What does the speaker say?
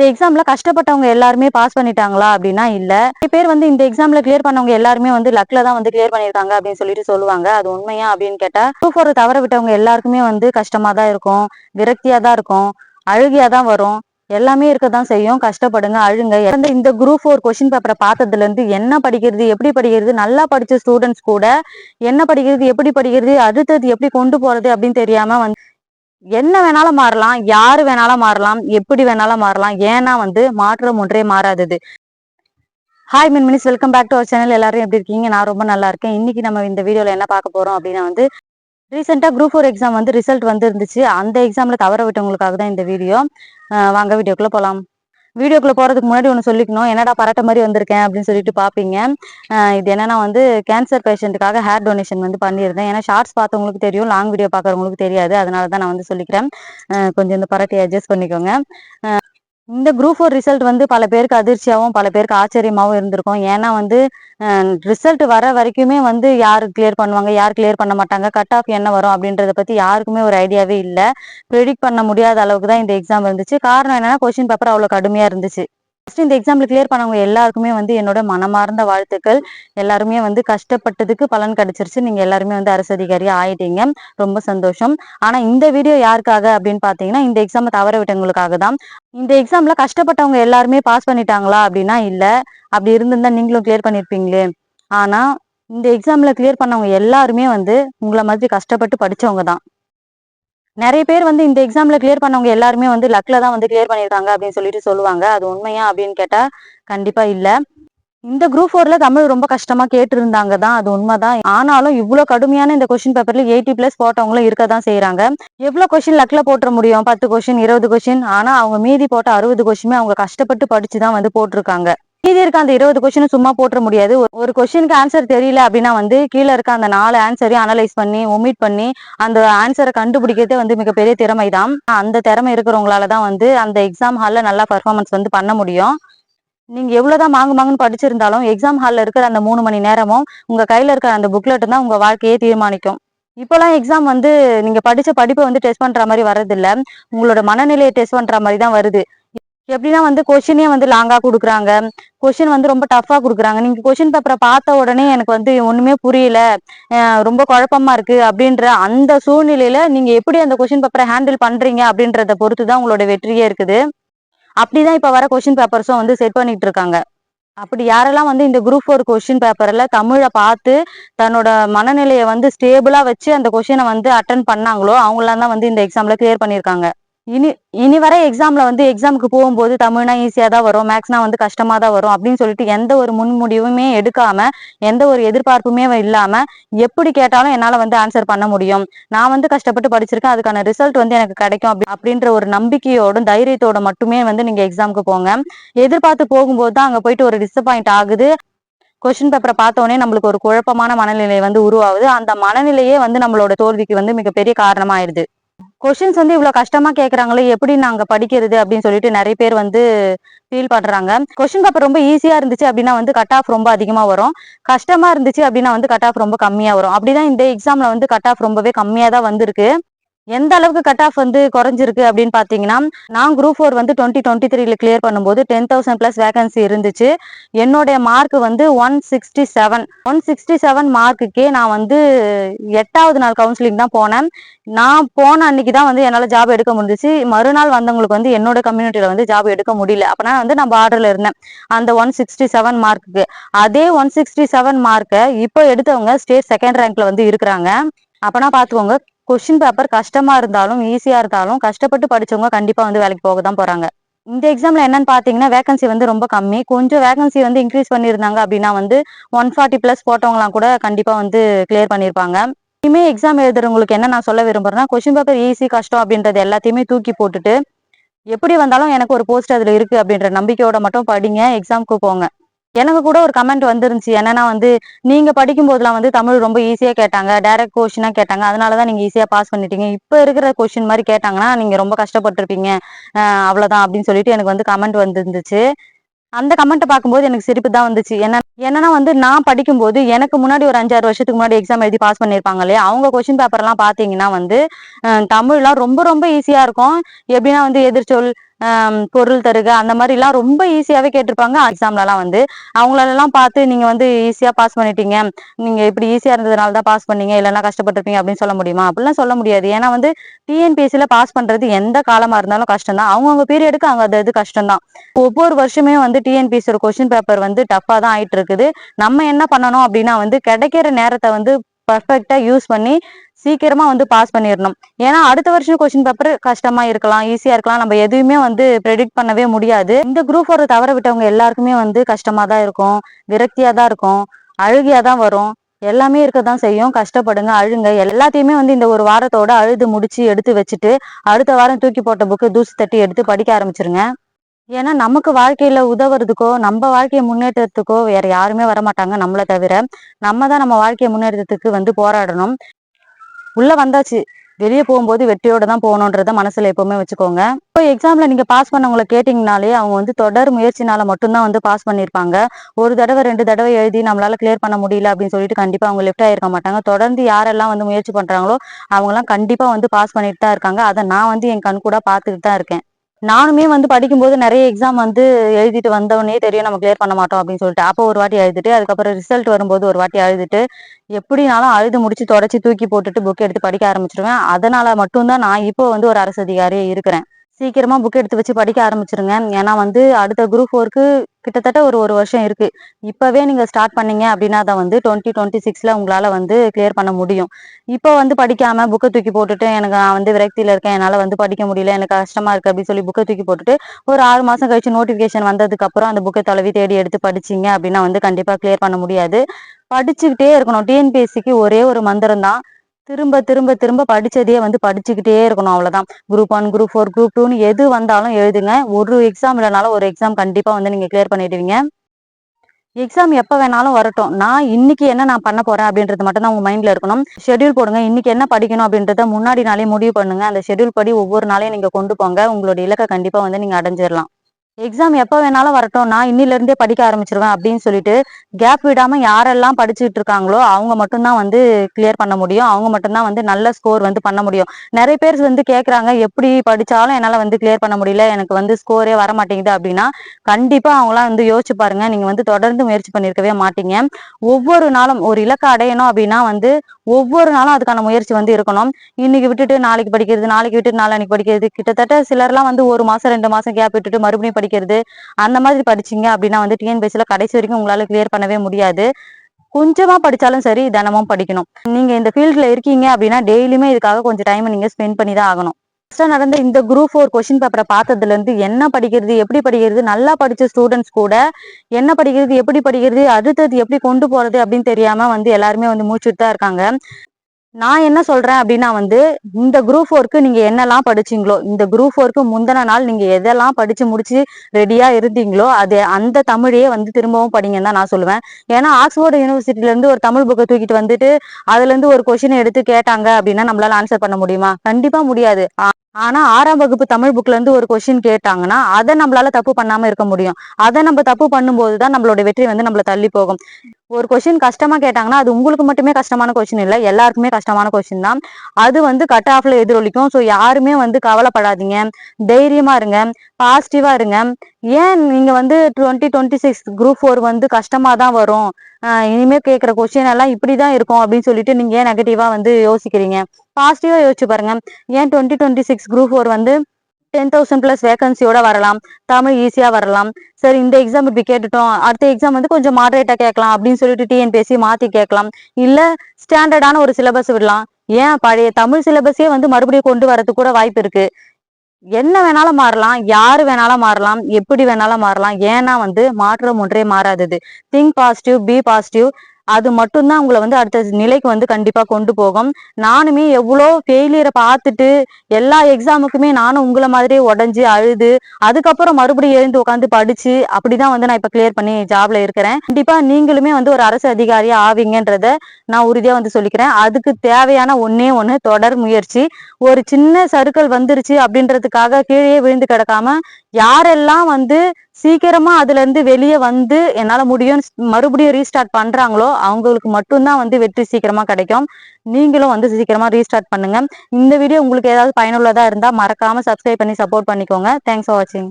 இந்த எக்ஸாம்ல கஷ்டப்பட்டவங்க எல்லாருமே பாஸ் பண்ணிட்டாங்களா அப்படின்னா இல்ல. நிறைய பேர் வந்து இந்த எக்ஸாம்ல கிளியர் பண்ணவங்க எல்லாருமே வந்து லக்ல தான் வந்து கிளியர் பண்ணிருக்காங்க அப்படின்னு சொல்லிட்டு சொல்லுவாங்க. அது உண்மையா அப்படின்னு கேட்டா குரூப் ஃபோர் தவற விட்டவங்க எல்லாருக்குமே வந்து கஷ்டமா தான் இருக்கும். விரக்தியா தான் இருக்கும். அழுகியா தான் வரும். எல்லாமே இருக்க தான் செய்யும். கஷ்டப்படுங்க அழுங்க. இறந்த இந்த குரூப் ஃபோர் கொஸ்டின் பேப்பரை பார்த்ததுல இருந்து என்ன படிக்கிறது எப்படி படிக்கிறது நல்லா படிச்ச ஸ்டூடெண்ட்ஸ் கூட என்ன படிக்கிறது எப்படி படிக்கிறது அடுத்தது எப்படி கொண்டு போறது அப்படின்னு தெரியாம வந்து என்ன வேணாலும் மாறலாம் யாரு வேணாலும் மாறலாம் எப்படி வேணாலும் மாறலாம் ஏன்னா வந்து மாற்றம் ஒன்றே மாறாதது. ஹாய் மின் மினிஸ் welcome back to our channel எல்லாரும் எப்படி இருக்கீங்க? நான் ரொம்ப நல்லா இருக்கேன். இன்னைக்கு நம்ம இந்த வீடியோல என்ன பார்க்க போறோம் அப்படின்னா வந்து ரீசெண்டாக குரூப் ஃபோர் எக்ஸாம் வந்து ரிசல்ட் வந்துருந்துச்சு. அந்த எக்ஸாம்ல தவற விட்டவங்களுக்காக தான் இந்த வீடியோ. வாங்க வீடியோக்குள்ள போகலாம் வீடியோக்குள்ள போறதுக்கு முன்னாடி ஒன்று சொல்லிக்கணும். என்னடா பரட்ட மாதிரி வந்திருக்கேன் அப்படின்னு சொல்லிட்டு பார்ப்பீங்க இது என்னன்னா வந்து கேன்சர் பேஷண்ட்டுக்காக ஹேர் டொனேஷன் வந்து பண்ணியிருந்தேன். ஏன்னா ஷார்ட்ஸ் பார்த்தவங்களுக்கு தெரியும் லாங் வீடியோ பார்க்குறவங்களுக்கு தெரியாது. அதனால தான் நான் வந்து சொல்லிக்கிறேன். கொஞ்சம் இந்த பரட்டையை அட்ஜஸ்ட் பண்ணிக்கோங்க. இந்த குரூப் ஃபோர் ரிசல்ட் வந்து பல பேருக்கு அதிர்ச்சியாகவும் பல பேருக்கு ஆச்சரியமாகவும் இருந்திருக்கும். ஏன்னா வந்து ரிசல்ட் வர வரைக்குமே வந்து யார் கிளியர் பண்ணுவாங்க யார் கிளியர் பண்ண மாட்டாங்க கட் ஆஃப் என்ன வரும் அப்படின்றத பற்றி யாருக்குமே ஒரு ஐடியாவே இல்லை. ப்ரெடிக்ட் பண்ண முடியாத அளவுக்கு தான் இந்த எக்ஸாம் இருந்துச்சு. காரணம் என்னன்னா கொஸ்டின் பேப்பர் அவ்வளோ கடுமையாக இருந்துச்சு. ஃபர்ஸ்ட் இந்த எக்ஸாம்ல கிளியர் பண்ணவங்க எல்லாருக்குமே வந்து என்னோட மனமார்ந்த வாழ்த்துக்கள். எல்லாருமே வந்து கஷ்டப்பட்டதுக்கு பலன் கிடைச்சிருச்சு. நீங்க எல்லாருமே வந்து அரசு அதிகாரி ஆயிட்டீங்க. ரொம்ப சந்தோஷம். ஆனா இந்த வீடியோ யாருக்காக அப்படின்னு பாத்தீங்கன்னா இந்த எக்ஸாமை தவற விட்டவங்களுக்காக தான். இந்த எக்ஸாம்ல கஷ்டப்பட்டவங்க எல்லாருமே பாஸ் பண்ணிட்டாங்களா அப்படின்னா இல்ல. அப்படி இருந்திருந்தா நீங்களும் கிளியர் பண்ணிருப்பீங்களே. ஆனா இந்த எக்ஸாம்ல கிளியர் பண்ணவங்க எல்லாருமே வந்து உங்களை மாதிரி கஷ்டப்பட்டு படிச்சவங்க தான். நிறைய பேர் வந்து இந்த எக்ஸாம்ல கிளியர் பண்ணவங்க எல்லாருமே வந்து லக்ல தான் வந்து கிளியர் பண்ணியிருக்காங்க அப்படின்னு சொல்லிட்டு சொல்லுவாங்க. அது உண்மையா அப்படின்னு கேட்டா கண்டிப்பா இல்ல. இந்த குரூப் ஃபோர்ல தமிழ் ரொம்ப கஷ்டமா கேட்டிருந்தாங்க தான். அது உண்மைதான். ஆனாலும் இவ்வளவு கடுமையான இந்த கொஸ்டின் பேப்பர்ல எயிட்டி பிளஸ் போட்டவங்களும் இருக்க தான் செய்யறாங்க எவ்வளவு கொஸ்டின் லக்ல போட்டுற முடியும்? பத்து கொஸ்டின் இருபது கொஸ்டின் ஆனா அவங்க மீதி போட்ட அறுபது கொஸ்டினுமே அவங்க கஷ்டப்பட்டு படிச்சுதான் வந்து போட்டிருக்காங்க. மீதி இருக்க அந்த இருபது கொஸ்டின் சும்மா போட்டுற முடியாது. ஒரு- கொஸ்டினுக்கு ஆன்சர் தெரியல அப்படின்னா வந்து கீழே இருக்க அந்த நாலு ஆன்சரையும் அனலைஸ் பண்ணி ஒமிட் பண்ணி அந்த ஆன்சரை கண்டுபிடிக்கிறதே வந்து மிகப்பெரிய திறமை தான் அந்த திறமை இருக்கிறவங்களால தான் வந்து அந்த எக்ஸாம் ஹால்ல நல்லா பர்ஃபார்மன்ஸ் வந்து பண்ண முடியும். நீங்க எவ்வளவுதான் மாங்கு மாங்குன்னு படிச்சிருந்தாலும் எக்ஸாம் ஹாலில் இருக்கிற அந்த மூணு மணி நேரமும் உங்க கையில இருக்கிற அந்த புக்லெட் தான் உங்க வாழ்க்கையே தீர்மானிக்கும். இப்போலாம் எக்ஸாம் வந்து நீங்க படிச்ச படிப்பை வந்து டெஸ்ட் பண்ற மாதிரி வர்றதில்ல. உங்களோட மனநிலையை டெஸ்ட் பண்ற மாதிரி தான் வருது. எப்படின்னா வந்து கொஷினே வந்து லாங்காக கொடுக்குறாங்க. கொஷின் வந்து ரொம்ப டஃப்பாக கொடுக்குறாங்க. நீங்கள் கொஷின் பேப்பரை பார்த்த உடனே எனக்கு வந்து ஒன்றுமே புரியல. ரொம்ப குழப்பமாக இருக்குது அப்படின்ற அந்த சூழ்நிலையில் நீங்கள் எப்படி அந்த கொஷின் பேப்பரை ஹேண்டில் பண்ணுறீங்க அப்படின்றத பொறுத்து தான் உங்களோட வெற்றியே இருக்குது. அப்படிதான் இப்போ வர கொஷின் பேப்பர்ஸும் வந்து செட் பண்ணிட்டு இருக்காங்க. அப்படி யாரெல்லாம் வந்து இந்த குரூப் ஃபோர் கொஷின் பேப்பரில் தமிழை பார்த்து தன்னோட மனநிலையை வந்து ஸ்டேபிளாக வச்சு அந்த கொஷினை வந்து அட்டன் பண்ணாங்களோ அவங்களாம் தான் வந்து இந்த எக்ஸாமில் கிளியர் பண்ணியிருக்காங்க. இனி இனி வர எக்ஸாம்ல வந்து எக்ஸாமுக்கு போகும்போது தமிழ்னா ஈஸியா தான் வரும் மேக்ஸ்னா வந்து கஷ்டமா தான் வரும் அப்படின்னு சொல்லிட்டு எந்த ஒரு முன்முடிவுமே எடுக்காம எந்த ஒரு எதிர்பார்ப்புமே இல்லாம எப்படி கேட்டாலும் என்னால வந்து ஆன்சர் பண்ண முடியும். நான் வந்து கஷ்டப்பட்டு படிச்சிருக்கேன் அதுக்கான ரிசல்ட் வந்து எனக்கு கிடைக்கும் அப்படி- அப்படின்ற ஒரு நம்பிக்கையோடும் தைரியத்தோட மட்டுமே வந்து நீங்க எக்ஸாமுக்கு போங்க. எதிர்பார்த்து போகும்போது தான் அங்க போயிட்டு ஒரு டிசப்பாயிண்ட் ஆகுது. கொஸ்டின் பேப்பரை பார்த்தோன்னே நம்மளுக்கு ஒரு குழப்பமான மனநிலை வந்து உருவாகுது. அந்த மனநிலையே வந்து நம்மளோட தோல்விக்கு வந்து மிகப்பெரிய காரணமாயிருது. கொஷின்ஸ் வந்து இவ்வளோ கஷ்டமாக கேட்குறாங்களே எப்படி நாங்கள் படிக்கிறது அப்படின்னு சொல்லிட்டு நிறைய பேர் வந்து ஃபீல் பண்ணுறாங்க கொஷின் பேப்பர் ரொம்ப ஈஸியாக இருந்துச்சு அப்படின்னா வந்து கட் ஆஃப் ரொம்ப அதிகமாக வரும். கஷ்டமாக இருந்துச்சு அப்படின்னா வந்து கட் ஆஃப் ரொம்ப கம்மியாக வரும். அப்படிதான் இந்த எக்ஸாமில் வந்து கட் ஆஃப் ரொம்பவே கம்மியாக தான் வந்திருக்கு. எந்த அளவுக்கு கட் ஆஃப் வந்து குறைஞ்சிருக்கு அப்படின்னு பாத்தீங்கன்னா நான் குரூப் ஃபோர் வந்து டுவெண்ட்டி டுவெண்ட்டி த்ரீல கிளியர் பண்ணும்போது டென் தௌசண்ட் பிளஸ் வேகன்சி இருந்துச்சு. என்னுடைய மார்க் வந்து one sixty seven one sixty seven மார்க்குக்கே நான் வந்து எட்டாவது நாள் கவுன்சிலிங் தான் போனேன். நான் போன அன்னைக்கு தான் வந்து என்னால் ஜாப் எடுக்க முடிஞ்சிச்சு. மறுநாள் வந்தவங்களுக்கு வந்து என்னோட கம்யூனிட்டியில வந்து ஜாப் எடுக்க முடியல. அப்போனா வந்து நான் பார்டர்ல இருந்தேன். அந்த ஒன் சிக்ஸ்டி செவன் மார்க்குக்கு அதே ஒன் சிக்ஸ்டி செவன் மார்க்கை இப்போ எடுத்தவங்க ஸ்டேட் செகண்ட் ரேங்க்ல வந்து இருக்கிறாங்க. அப்பனா பார்த்துக்கோங்க கொஸ்டின் பேப்பர் கஷ்டமா இருந்தாலும் ஈஸியா இருந்தாலும் கஷ்டப்பட்டு படிச்சவங்க கண்டிப்பா வந்து வேலைக்கு போக தான் போறாங்க. இந்த எக்ஸாம்ல என்னன்னு பாத்தீங்கன்னா வேகன்சி வந்து ரொம்ப கம்மி. கொஞ்சம் வேகன்சி வந்து இன்க்ரீஸ் பண்ணியிருந்தாங்க அப்படின்னா வந்து ஒன் ஃபார்ட்டி பிளஸ் போட்டவங்களாம் கூட கண்டிப்பா வந்து கிளியர் பண்ணியிருப்பாங்க. இனிமே எக்ஸாம் எழுதுறவங்களுக்கு என்ன நான் சொல்ல விரும்புறேன்னா கொஸ்டின் பேப்பர் ஈஸி கஷ்டம் அப்படின்றது எல்லாத்தையுமே தூக்கி போட்டுட்டு எப்படி வந்தாலும் எனக்கு ஒரு போஸ்ட் அதுல இருக்கு அப்படின்ற நம்பிக்கையோட மட்டும் படிங்க எக்ஸாமுக்கு போங்க. எனக்கு கூட ஒரு கமெண்ட் வந்துருந்துச்சு. என்னன்னா வந்து நீங்க படிக்கும் போதெல்லாம் வந்து தமிழ் ரொம்ப ஈஸியா கேட்டாங்க. டைரக்ட் கொஸ்டினா கேட்டாங்க. அதனாலதான் நீங்க ஈஸியா பாஸ் பண்ணிட்டீங்க. இப்ப இருக்கிற கொஸ்டின் மாதிரி கேட்டாங்கன்னா நீங்க ரொம்ப கஷ்டப்பட்டிருப்பீங்க. அவ்வளவுதான் அப்படின்னு சொல்லிட்டு எனக்கு வந்து கமெண்ட் வந்துருந்துச்சு. அந்த கமெண்ட்டை பார்க்கும்போது எனக்கு சிரிப்பு தான் வந்துச்சு. என்ன என்னன்னா வந்து நான் படிக்கும்போது எனக்கு முன்னாடி ஒரு அஞ்சாறு வருஷத்துக்கு முன்னாடி எக்ஸாம் எழுதி பாஸ் பண்ணியிருப்பாங்க இல்லையா? அவங்க கொஸ்டின் பேப்பர்லாம் பார்த்தீங்கன்னா வந்து தமிழ்லாம் ரொம்ப ரொம்ப ஈஸியா இருக்கும். எப்படின்னா வந்து எதிர்ச்சொல் பொருள் தருக அந்த மாதிரிலாம் ரொம்ப ஈஸியாவே கேட்டிருப்பாங்க. எக்ஸாம்லலாம் வந்து அவங்களெல்லாம் பார்த்து நீங்க வந்து ஈஸியா பாஸ் பண்ணிட்டீங்க. நீங்க இப்படி ஈஸியா இருந்ததுனால தான் பாஸ் பண்ணீங்க. இல்லைன்னா கஷ்டப்பட்டிருப்பீங்க அப்படின்னு சொல்ல முடியுமா? அப்படிலாம் சொல்ல முடியாது. ஏன்னா வந்து டிஎன்பிஎஸ்சியில பாஸ் பண்றது எந்த காலமா இருந்தாலும் கஷ்டம் தான் அவங்கவுங்க பீரியடுக்கு அவங்க அது அது கஷ்டம் தான் ஒவ்வொரு வருஷமே வந்து டிஎன்பிஎஸ்சியோட கொஸ்டின் பேப்பர் வந்து டஃபா தான் ஆயிட்டு இருக்குது நம்ம என்ன பண்ணணும் அப்படின்னா வந்து கிடைக்கிற நேரத்தை வந்து பர்ஃபெக்டா யூஸ் பண்ணி சீக்கிரமா வந்து பாஸ் பண்ணிடணும் ஏன்னா அடுத்த வருஷம் கொஸ்டின் பேப்பர் கஷ்டமா இருக்கலாம் ஈஸியா இருக்கலாம். நம்ம எதுவுமே வந்து ப்ரெடிக்ட் பண்ணவே முடியாது. இந்த குரூப் ஒரு தவற விட்டவங்க எல்லாருக்குமே வந்து கஷ்டமா தான் இருக்கும். விரக்தியா தான் இருக்கும். அழுகியா தான் வரும். எல்லாமே இருக்க தான் செய்யும். கஷ்டப்படுங்க அழுங்க. எல்லாத்தையுமே வந்து இந்த ஒரு வாரத்தோட அழுது முடிச்சு எடுத்து வச்சுட்டு அடுத்த வாரம் தூக்கி போட்ட புக்கு தூசி தட்டி எடுத்து படிக்க ஆரம்பிச்சிருங்க. ஏன்னா நமக்கு வாழ்க்கையில உதவுறதுக்கோ நம்ம வாழ்க்கையை முன்னேற்றத்துக்கோ வேற யாருமே வரமாட்டாங்க நம்மளை தவிர. நம்ம தான் நம்ம வாழ்க்கையை முன்னேற்றத்துக்கு வந்து போராடணும். உள்ள வந்தாச்சு. வெளியே போகும்போது வெற்றியோட தான் போகணுன்றத மனசுல எப்பவுமே வச்சுக்கோங்க. இப்போ எக்ஸாம்ல நீங்க பாஸ் பண்ணவங்கள கேட்டீங்கனாலே அவங்க வந்து தொடர் முயற்சினால மட்டும்தான் வந்து பாஸ் பண்ணியிருப்பாங்க. ஒரு தடவை ரெண்டு தடவை எழுதி நம்மளால கிளியர் பண்ண முடியல அப்படின்னு சொல்லிட்டு கண்டிப்பா அவங்க லெஃப்ட் ஆயிருக்க மாட்டாங்க. தொடர்ந்து யாரெல்லாம் வந்து முயற்சி பண்றாங்களோ அவங்கலாம் கண்டிப்பா வந்து பாஸ் பண்ணிட்டு தான் இருக்காங்க. அதை நான் வந்து என் கண் கூட பார்த்துக்கிட்டு தான் இருக்கேன். நானுமே வந்து படிக்கும்போது நிறைய எக்ஸாம் வந்து எழுதிட்டு வந்தவொடனே தெரியும் நம்ம கிளியர் பண்ண மாட்டோம் அப்படின்னு சொல்லிட்டு. அப்போ ஒரு வாட்டி எழுதிட்டு அதுக்கப்புறம் ரிசல்ட் வரும்போது ஒரு வாட்டி எழுதிட்டு எப்படினாலும் அழுது முடிச்சு தொடச்சி தூக்கி போட்டுட்டு புக் எடுத்து படிக்க ஆரம்பிச்சிருவேன். அதனால மட்டும்தான் நான் இப்போ வந்து ஒரு அரசு அதிகாரியே இருக்கிறேன். சீக்கிரமா புக் எடுத்து வச்சு படிக்க ஆரம்பிச்சிருங்க. ஏன்னா வந்து அடுத்த குரூப் ஃபோருக்கு கிட்டத்தட்ட ஒரு ஒரு வருஷம் இருக்கு. இப்பவே நீங்க ஸ்டார்ட் பண்ணீங்க அப்படின்னா தான் வந்து டுவெண்ட்டி டுவெண்ட்டி சிக்ஸ்ல உங்களால வந்து கிளியர் பண்ண முடியும். இப்போ வந்து படிக்காம புக்கை தூக்கி போட்டுட்டு எனக்கு நான் வந்து விரக்தியில இருக்கேன் என்னால வந்து படிக்க முடியல எனக்கு கஷ்டமா இருக்கு அப்படின்னு சொல்லி புக்கை தூக்கி போட்டுட்டு ஒரு ஆறு மாசம் கழிச்சு நோட்டிபிகேஷன் வந்ததுக்கு அப்புறம் அந்த புக்கை தொலைவி தேடி எடுத்து படிச்சீங்க அப்படின்னா வந்து கண்டிப்பா கிளியர் பண்ண முடியாது. படிச்சுக்கிட்டே இருக்கணும். டிஎன்பிஎஸ்சிக்கு ஒரே ஒரு மந்திரம் தான் திரும்ப திரும்ப திரும்ப படிச்சதையே வந்து படிச்சுக்கிட்டே இருக்கணும். அவ்வளவுதான். Group one group four group டூன்னு எது வந்தாலும் எழுதுங்க. ஒரு எக்ஸாம் இல்லைனாலும் ஒரு எக்ஸாம் கண்டிப்பா வந்து நீங்க கிளியர் பண்ணிடுவீங்க. எக்ஸாம் எப்ப வேணாலும் வரட்டும். நான் இன்னைக்கு என்ன நான் பண்ண போறேன் அப்படின்றது மட்டும் தான் உங்க மைண்ட்ல இருக்கணும். ஷெட்யூல் போடுங்க. இன்னைக்கு என்ன படிக்கணும் அப்படின்றத முன்னாடி நாளே முடிவு பண்ணுங்க. அந்த ஷெட்யூல் படி ஒவ்வொரு நாளையும் நீங்க கொண்டு போங்க. உங்களோட இலக்கை கண்டிப்பா வந்து நீங்க அடைஞ்சிடலாம் எக்ஸாம் எப்போ வேணாலும் வரட்டும். நான் இன்னிலிருந்தே படிக்க ஆரம்பிச்சிருவேன் அப்படின்னு சொல்லிட்டு கேப் விடாமல் யாரெல்லாம் படிச்சுட்டு இருக்காங்களோ அவங்க மட்டும்தான் வந்து கிளியர் பண்ண முடியும். அவங்க மட்டும்தான் வந்து நல்ல ஸ்கோர் வந்து பண்ண முடியும். நிறைய பேர் வந்து கேட்குறாங்க எப்படி படித்தாலும் என்னால் வந்து கிளியர் பண்ண முடியல. எனக்கு வந்து ஸ்கோரே வர மாட்டேங்குது. அப்படின்னா கண்டிப்பாக அவங்களாம் வந்து யோசிச்சு பாருங்க. நீங்கள் வந்து தொடர்ந்து முயற்சி பண்ணியிருக்கவே மாட்டீங்க. ஒவ்வொரு நாளும் ஒரு இலக்கை அடையணும் அப்படின்னா வந்து ஒவ்வொரு நாளும் அதுக்கான முயற்சி வந்து இருக்கணும். இன்னைக்கு விட்டுட்டு நாளைக்கு படிக்கிறது நாளைக்கு விட்டுட்டு நாளைக்கு படிக்கிறது. கிட்டத்தட்ட சிலர்லாம் வந்து ஒரு மாசம் ரெண்டு மாசம் கேப் விட்டுட்டு மறுபடியும் படிக்கிறது. அந்த மாதிரி படிச்சீங்க அப்படின்னா வந்து டிஎன்பிஎஸ்சில கடைசி வரைக்கும் உங்களால கிளியர் பண்ணவே முடியாது. கொஞ்சமா படிச்சாலும் சரி தினமும் படிக்கணும். நீங்க இந்த ஃபீல்ட்ல இருக்கீங்க அப்படின்னா டெய்லியுமே இதுக்காக கொஞ்சம் டைம் நீங்க ஸ்பெண்ட் பண்ணி தான் ஆகணும். லாஸ்டா நடந்த இந்த குரூப் ஃபோர் கொஸ்டின் பேப்பரை பார்த்ததுல இருந்து என்ன படிக்கிறது எப்படி படிக்கிறது நல்லா படிச்ச ஸ்டூடெண்ட்ஸ் கூட என்ன படிக்கிறது எப்படி படிக்கிறது அடுத்தது எப்படி கொண்டு போறது அப்படின்னு தெரியாம வந்து எல்லாருமே வந்து மூச்சுட்டு தான் இருக்காங்க. நான் என்ன சொல்றேன் அப்படின்னா வந்து இந்த குரூப் ஃபோருக்கு நீங்க என்னெல்லாம் படிச்சீங்களோ இந்த குரூப் ஃபோருக்கு முந்தின நாள் நீங்க எதெல்லாம் படிச்சு முடிச்சு ரெடியா இருந்தீங்களோ அது அந்த தமிழையே வந்து திரும்பவும் படிங்கன்னு தான் நான் சொல்லுவேன். ஏன்னா ஆக்ஸ்போர்ட் யூனிவர்சிட்டில இருந்து ஒரு தமிழ் புக்கை தூக்கிட்டு வந்துட்டு அதுல இருந்து ஒரு கொஸ்டின் எடுத்து கேட்டாங்க அப்படின்னா நம்மளால ஆன்சர் பண்ண முடியுமா? கண்டிப்பா முடியாது. ஆனா ஆறாம் வகுப்பு தமிழ் புக்ல இருந்து ஒரு கொஸ்டின் கேட்டாங்கன்னா அதை நம்மளால தப்பு பண்ணாம இருக்க முடியும். அதை நம்ம தப்பு பண்ணும்போது தான் நம்மளோட வெற்றி வந்து நம்மள தள்ளி போகும். ஒரு கொஷின் கஷ்டமா கேட்டாங்கன்னா அது உங்களுக்கு மட்டுமே கஷ்டமான கொஷின் இல்லை. எல்லாருக்குமே கஷ்டமான கொஷின் தான். அது வந்து கட் ஆஃப்ல எதிரொலிக்கும். ஸோ யாருமே வந்து கவலைப்படாதீங்க. தைரியமா இருங்க. பாசிட்டிவா இருங்க. ஏன் நீங்க வந்து twenty twenty six group four வந்து கஷ்டமா தான் வரும்? இனிமேல் இனிமே கேட்குற கொஸ்டின் எல்லாம் இப்படிதான் இருக்கும் அப்படின்னு சொல்லிட்டு நீங்க ஏன் நெகட்டிவா வந்து யோசிக்கிறீங்க? பாசிட்டிவா யோசிச்சு பாருங்க. ஏன் twenty twenty six group four வந்து டென் தௌசண்ட் பிளஸ் வேகன்சியோட வரலாம். தமிழ் ஈஸியா வரலாம். சரி இந்த எக்ஸாம் இப்படி கேட்டுட்டோம். அடுத்த எக்ஸாம் வந்து கொஞ்சம் மாடரேட்டா கேட்கலாம் அப்படின்னு சொல்லிட்டு டிஎன்பிஎஸ்சி மாத்தி கேட்கலாம். இல்ல ஸ்டாண்டர்டான ஒரு சிலபஸ் விடலாம். ஏன்? பழைய தமிழ் சிலபஸே வந்து மறுபடியும் கொண்டு வரதுக்கு கூட வாய்ப்பு இருக்கு. என்ன வேணாலும் மாறலாம். யாரு வேணாலும் மாறலாம். எப்படி வேணாலும் மாறலாம். ஏன்னா வந்து மாற்றம் ஒன்றே மாறாதது. திங்க் பாசிட்டிவ் பி பாசிட்டிவ் அது மட்டும்தான் உங்களை வந்து அடுத்த நிலைக்கு வந்து கண்டிப்பாக கொண்டு போகும். நானுமே எவ்வளோ ஃபெயிலியரை பார்த்துட்டு எல்லா எக்ஸாமுக்குமே நானும் உங்களை மாதிரியே உடஞ்சி அழுது அதுக்கப்புறம் மறுபடியும் எழுந்து உட்காந்து படிச்சு அப்படிதான் வந்து நான் இப்போ கிளியர் பண்ணி ஜாப்ல இருக்கிறேன். கண்டிப்பாக நீங்களுமே வந்து ஒரு அரசு அதிகாரியாக ஆவீங்கன்றத நான் உறுதியாக வந்து சொல்லிக்கிறேன். அதுக்கு தேவையான ஒன்னே ஒன்று தொடர் முயற்சி. ஒரு சின்ன சறுக்கல் வந்துருச்சு அப்படின்றதுக்காக கீழே விழுந்து கிடக்காம யாரெல்லாம் வந்து சீக்கிரமா அதுல இருந்து வெளியே வந்து என்னால முடியும் மறுபடியும் ரீஸ்டார்ட் பண்றாங்களோ அவங்களுக்கு மட்டும்தான் வந்து வெற்றி சீக்கிரமா கிடைக்கும். நீங்களும் வந்து சீக்கிரமா ரீஸ்டார்ட் பண்ணுங்க. இந்த வீடியோ உங்களுக்கு ஏதாவது பயனுள்ளதா இருந்தா மறக்காம சப்ஸ்கிரைப் பண்ணி சப்போர்ட் பண்ணிக்கோங்க. தேங்க்ஸ் ஃபார் வாட்சிங்